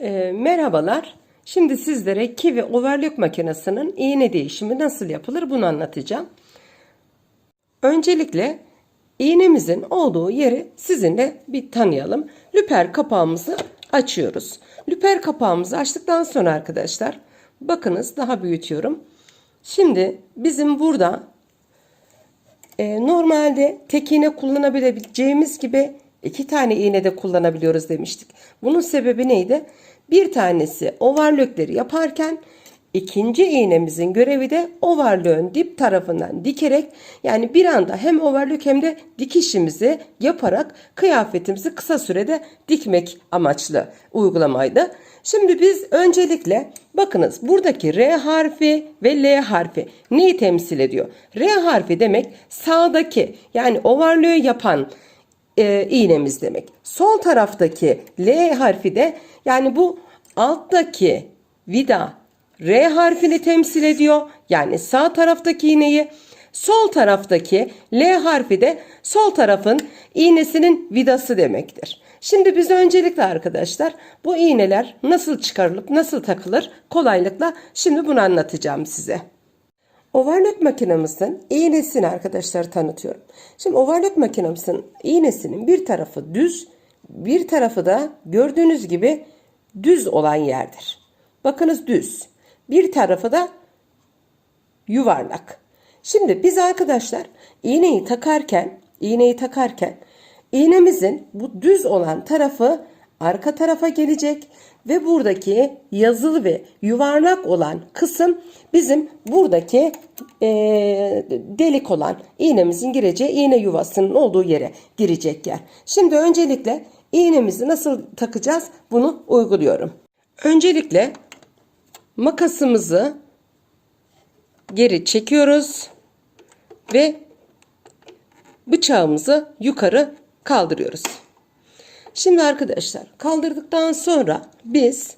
Ee, merhabalar. Şimdi sizlere kivi overlock makinesinin iğne değişimi nasıl yapılır bunu anlatacağım. Öncelikle iğnemizin olduğu yeri sizinle bir tanıyalım. Lüper kapağımızı açıyoruz. Lüper kapağımızı açtıktan sonra arkadaşlar bakınız daha büyütüyorum. Şimdi bizim burada e, normalde tek iğne kullanabileceğimiz gibi iki tane iğne de kullanabiliyoruz demiştik. Bunun sebebi neydi? Bir tanesi overlockleri yaparken ikinci iğnemizin görevi de overlock'un dip tarafından dikerek yani bir anda hem overlock hem de dikişimizi yaparak kıyafetimizi kısa sürede dikmek amaçlı uygulamaydı. Şimdi biz öncelikle bakınız buradaki R harfi ve L harfi neyi temsil ediyor? R harfi demek sağdaki yani overlock'u yapan e, iğnemiz demek. Sol taraftaki L harfi de yani bu alttaki vida R harfini temsil ediyor. Yani sağ taraftaki iğneyi sol taraftaki L harfi de sol tarafın iğnesinin vidası demektir. Şimdi biz öncelikle arkadaşlar bu iğneler nasıl çıkarılıp nasıl takılır kolaylıkla şimdi bunu anlatacağım size. Overlock makinemizin iğnesini arkadaşlar tanıtıyorum. Şimdi overlock makinemizin iğnesinin bir tarafı düz, bir tarafı da gördüğünüz gibi düz olan yerdir. Bakınız düz. Bir tarafı da yuvarlak. Şimdi biz arkadaşlar iğneyi takarken, iğneyi takarken iğnemizin bu düz olan tarafı arka tarafa gelecek ve buradaki yazılı ve yuvarlak olan kısım bizim buradaki e, delik olan iğnemizin gireceği iğne yuvasının olduğu yere girecek yer. Şimdi öncelikle iğnemizi nasıl takacağız bunu uyguluyorum. Öncelikle makasımızı geri çekiyoruz ve bıçağımızı yukarı kaldırıyoruz. Şimdi arkadaşlar kaldırdıktan sonra biz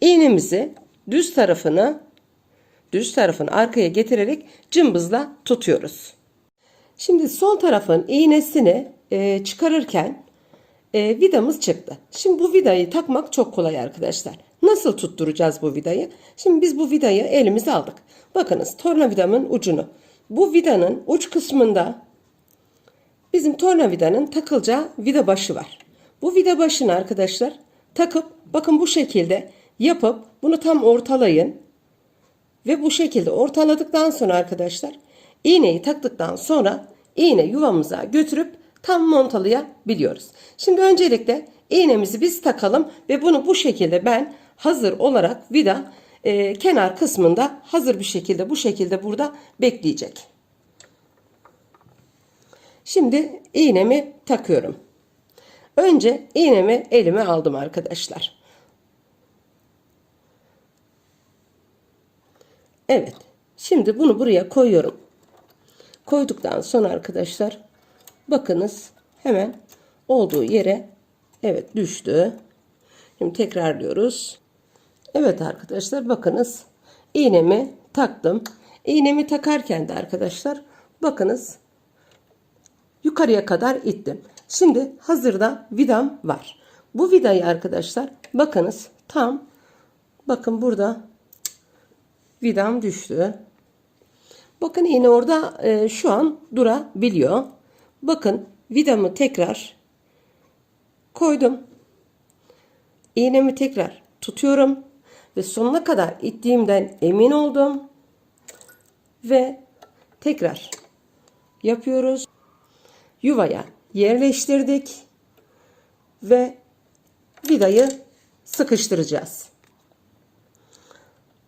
iğnemizi düz tarafını düz tarafını arkaya getirerek cımbızla tutuyoruz. Şimdi sol tarafın iğnesini e, çıkarırken e, vidamız çıktı. Şimdi bu vidayı takmak çok kolay arkadaşlar. Nasıl tutturacağız bu vidayı? Şimdi biz bu vidayı elimize aldık. Bakınız tornavidamın ucunu. Bu vidanın uç kısmında bizim tornavidanın takılacağı vida başı var. Bu vida başını arkadaşlar takıp bakın bu şekilde yapıp bunu tam ortalayın. Ve bu şekilde ortaladıktan sonra arkadaşlar iğneyi taktıktan sonra iğne yuvamıza götürüp tam montalayabiliyoruz. Şimdi öncelikle iğnemizi biz takalım ve bunu bu şekilde ben hazır olarak vida e, kenar kısmında hazır bir şekilde bu şekilde burada bekleyecek. Şimdi iğnemi takıyorum. Önce iğnemi elime aldım arkadaşlar. Evet. Şimdi bunu buraya koyuyorum. Koyduktan sonra arkadaşlar bakınız hemen olduğu yere evet düştü. Şimdi tekrarlıyoruz. Evet arkadaşlar bakınız iğnemi taktım. İğnemi takarken de arkadaşlar bakınız yukarıya kadar ittim. Şimdi hazırda vidam var. Bu vidayı arkadaşlar bakınız tam bakın burada vidam düştü. Bakın yine orada e, şu an durabiliyor. Bakın vidamı tekrar koydum. İğnemi tekrar tutuyorum ve sonuna kadar ittiğimden emin oldum. Ve tekrar yapıyoruz. Yuvaya yerleştirdik ve vidayı sıkıştıracağız.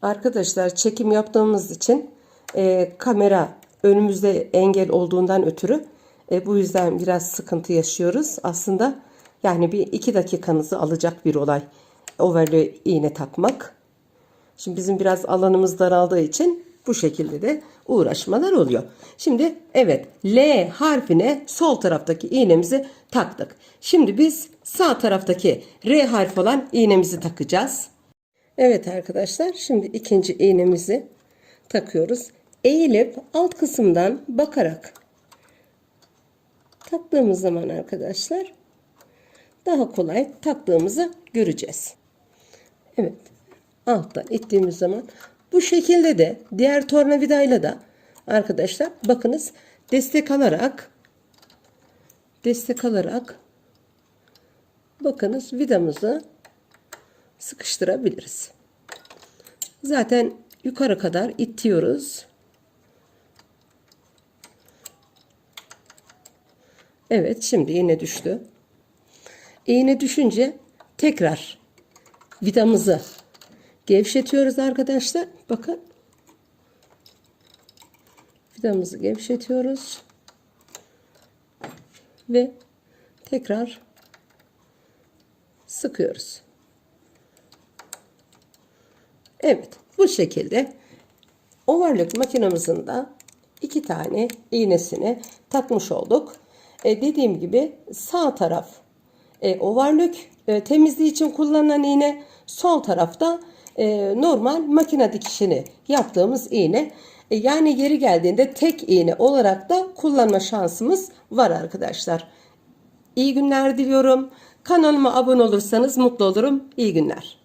Arkadaşlar çekim yaptığımız için e, kamera önümüzde engel olduğundan ötürü e, bu yüzden biraz sıkıntı yaşıyoruz. Aslında yani bir iki dakikanızı alacak bir olay overlock iğne takmak. Şimdi bizim biraz alanımız daraldığı için bu şekilde de uğraşmalar oluyor. Şimdi evet L harfine sol taraftaki iğnemizi taktık. Şimdi biz sağ taraftaki R harfi olan iğnemizi takacağız. Evet arkadaşlar şimdi ikinci iğnemizi takıyoruz. Eğilip alt kısımdan bakarak taktığımız zaman arkadaşlar daha kolay taktığımızı göreceğiz. Evet. Alttan ittiğimiz zaman bu şekilde de diğer tornavidayla da arkadaşlar bakınız destek alarak destek alarak bakınız vidamızı sıkıştırabiliriz. Zaten yukarı kadar itiyoruz. Evet şimdi iğne düştü. İğne düşünce tekrar vidamızı gevşetiyoruz arkadaşlar. Bakın. Vidamızı gevşetiyoruz. Ve tekrar sıkıyoruz. Evet bu şekilde overlock makinamızın da iki tane iğnesini takmış olduk. E, dediğim gibi sağ taraf e, overlock e, temizliği için kullanılan iğne sol tarafta e, normal makine dikişini yaptığımız iğne. E, yani yeri geldiğinde tek iğne olarak da kullanma şansımız var arkadaşlar. İyi günler diliyorum. Kanalıma abone olursanız mutlu olurum. İyi günler.